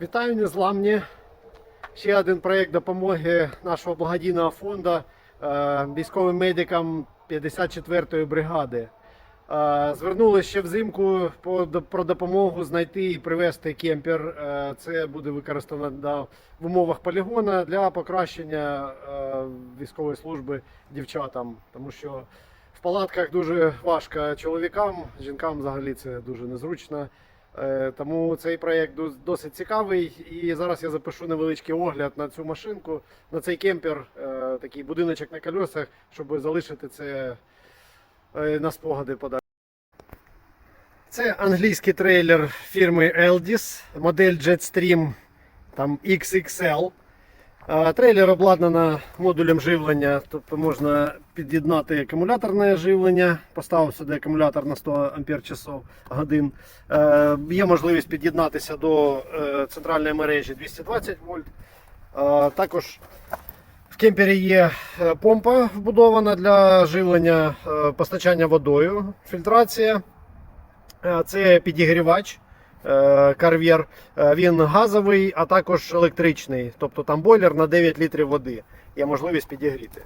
Вітаю незламні. Ще один проєкт допомоги нашого благодійного фонду е, військовим медикам 54-ї бригади. Е, Звернулися ще взимку про допомогу знайти і привезти кемпер. Е, Це буде використано в умовах полігона для покращення військової служби дівчатам. Тому що в палатках дуже важко чоловікам, жінкам взагалі це дуже незручно. Е, Тому цей проєкт досить цікавий. І зараз я запишу невеличкий огляд на цю машинку, на цей кемпер, е, такий будиночок на колесах, щоб залишити це е, на спогади подалі. Це англійський трейлер фірми Eldis, модель Jetstream там XXL. Трейлер обладнано модулем живлення, тобто можна під'єднати акумуляторне живлення. Поставив сюди акумулятор на 100 ампер часов годин. Е, Є можливість під'єднатися до е, центральної мережі 220 вольт. Також в кемпері є е, помпа вбудована для живлення постачання водою, фільтрація. Це підігрівач. Е, Карв'єр, Е, він газовий, а також електричний. Тобто там бойлер на 9 літрів води. Є можливість підігріти.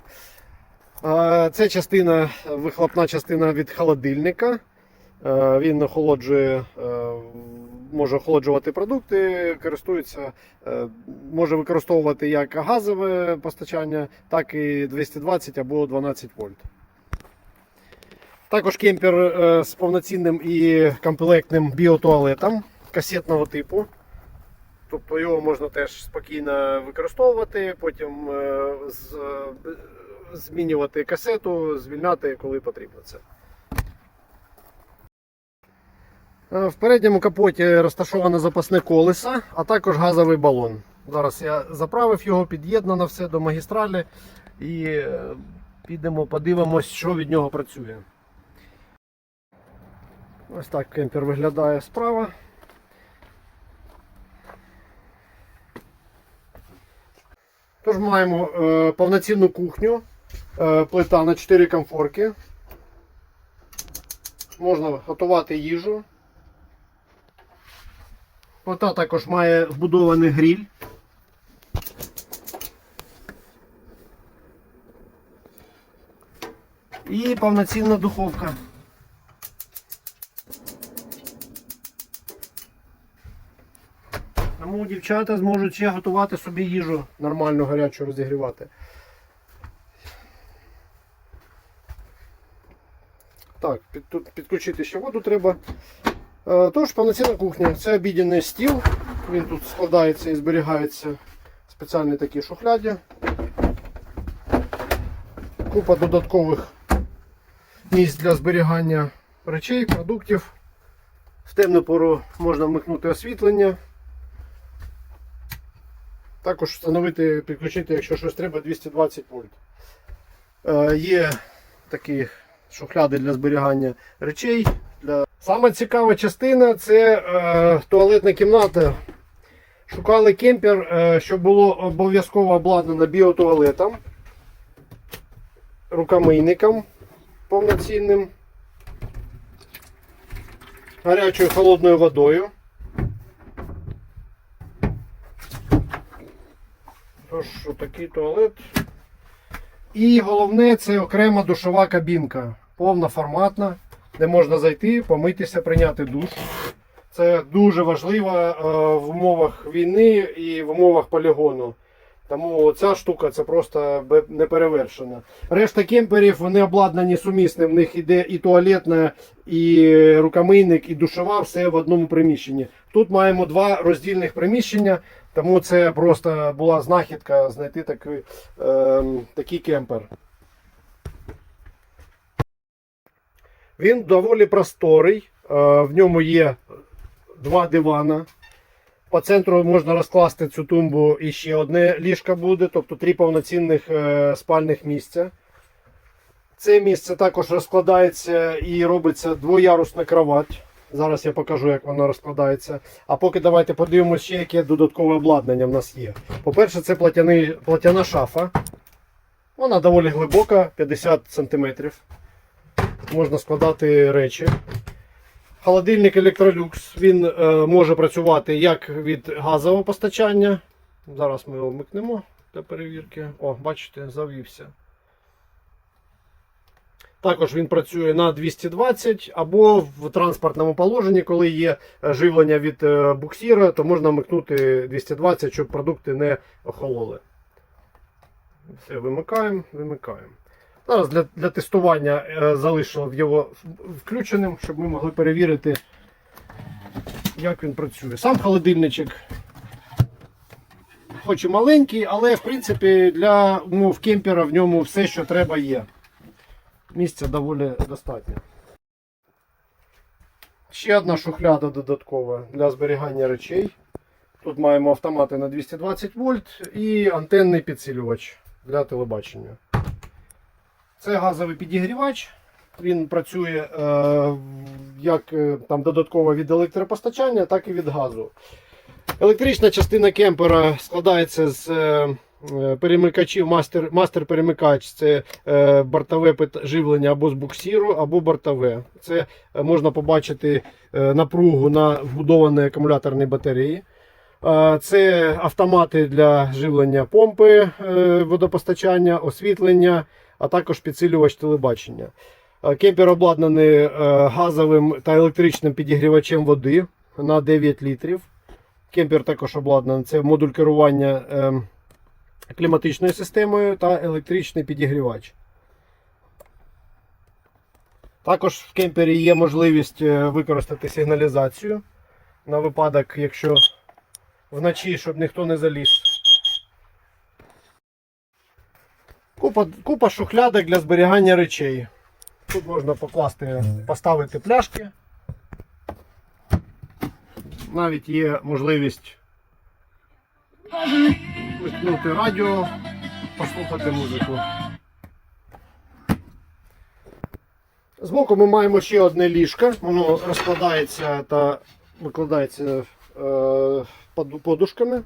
Е, Це частина, вихлопна частина від холодильника. Він охолоджує, може охолоджувати продукти, користується, може використовувати як газове постачання, так і 220 або 12 вольт. Також кемпер е, з повноцінним і комплектним біотуалетом касетного типу. Тобто його можна теж спокійно використовувати, потім е, змінювати касету, звільняти, коли потрібно це. Е, В передньому капоті розташоване запасне колесо, а також газовий балон. Зараз я заправив його, під'єднано все до магістралі і підемо подивимось, що від нього працює. Ось так кемпер виглядає справа. Тож маємо е, повноцінну кухню, е, плита на 4 комфорки. Можна готувати їжу. Плита також має вбудований гриль. І повноцінна духовка. Тому дівчата зможуть ще готувати собі їжу нормально гарячу розігрівати. Так, під, тут підключити ще воду треба. Е, тож, повноцінна кухня. Це обіденний стіл. Він тут складається і зберігається в спеціальні такі шухляді. Купа додаткових місць для зберігання речей, продуктів. В темну пору можна вмикнути освітлення. Також встановити, підключити, якщо щось треба, 220 вольт. Е, є такі шухляди для зберігання речей. Для... Саме цікава частина це е, туалетна кімната. Шукали кемпер, е, щоб було обов'язково обладнано біотуалетом, рукомийником повноцінним, гарячою холодною водою. Тож, такий туалет. І головне це окрема душова кабінка. Повноформатна, де можна зайти, помитися, прийняти душ. Це дуже важливо е, в умовах війни і в умовах полігону. Тому ця штука це просто неперевершена. Решта кемперів вони обладнані сумісним. В них іде і туалетна, і рукомийник, і душова, все в одному приміщенні. Тут маємо два роздільних приміщення, тому це просто була знахідка знайти такий, е, такий кемпер. Він доволі просторий, е, в ньому є два дивана. По центру можна розкласти цю тумбу і ще одне ліжко буде, тобто три повноцінних е, спальних місця. Це місце також розкладається і робиться двоярусна кровать. Зараз я покажу, як вона розкладається. А поки давайте подивимося, ще яке додаткове обладнання в нас є. По-перше, це платяний, платяна шафа. Вона доволі глибока, 50 см. Можна складати речі. Холодильник Electrolux він е, може працювати як від газового постачання. Зараз ми його вмикнемо для перевірки. О, бачите, завівся. Також він працює на 220 або в транспортному положенні, коли є е, живлення від е, буксира, то можна вмикнути 220, щоб продукти не охололи. Все, вимикаємо, вимикаємо. Зараз для, для тестування е, залишив його включеним, щоб ми могли перевірити, як він працює. Сам холодильничок, хоч і маленький, але в принципі для умов кемпера в ньому все, що треба, є. Місця доволі достатньо. Ще одна шухляда додаткова для зберігання речей. Тут маємо автомати на 220 вольт і антенний підсилювач для телебачення. Це газовий підігрівач. Він працює е, як е, там, додатково від електропостачання, так і від газу. Електрична частина кемпера складається з е, е, перемикачів, мастер, мастер-перемикач це е, бортове живлення або з буксіру, або бортове. Це е, можна побачити е, напругу на вбудованій акумуляторній батареї. Це автомати для живлення помпи водопостачання, освітлення, а також підсилювач телебачення. Е, Кемпер обладнаний е, газовим та електричним підігрівачем води на 9 літрів. Кемпер також обладнаний. Це модуль керування е, кліматичною системою та електричний підігрівач. Також в кемпері є можливість е, використати сигналізацію на випадок, якщо вночі, щоб ніхто не заліз. Купа, купа шухлядок для зберігання речей. Тут можна покласти, поставити пляшки. Навіть є можливість вимкнути радіо, послухати музику. Збоку ми маємо ще одне ліжко. Воно розкладається та викладається е, подушками.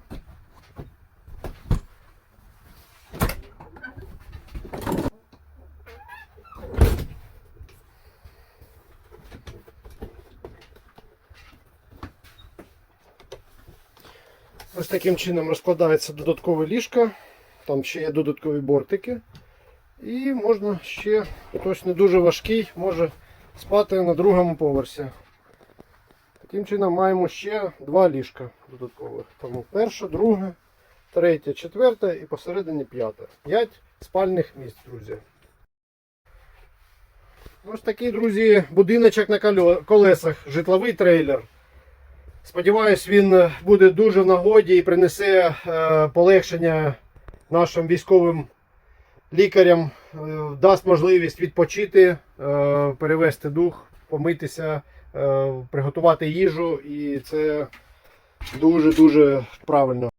Ось таким чином розкладається додаткове ліжко. Там ще є додаткові бортики. І можна ще, хтось не дуже важкий, може спати на другому поверсі. Таким чином маємо ще два ліжка додаткових. Тому перше, друге, третє, четверте і посередині п'яте. П'ять спальних місць, друзі. Ось такий, друзі, будиночок на колесах, житловий трейлер. Сподіваюсь, він е, буде дуже в нагоді і принесе е, полегшення нашим військовим лікарям, е, дасть можливість відпочити, перевести дух, помитися, приготувати їжу, і це дуже-дуже правильно.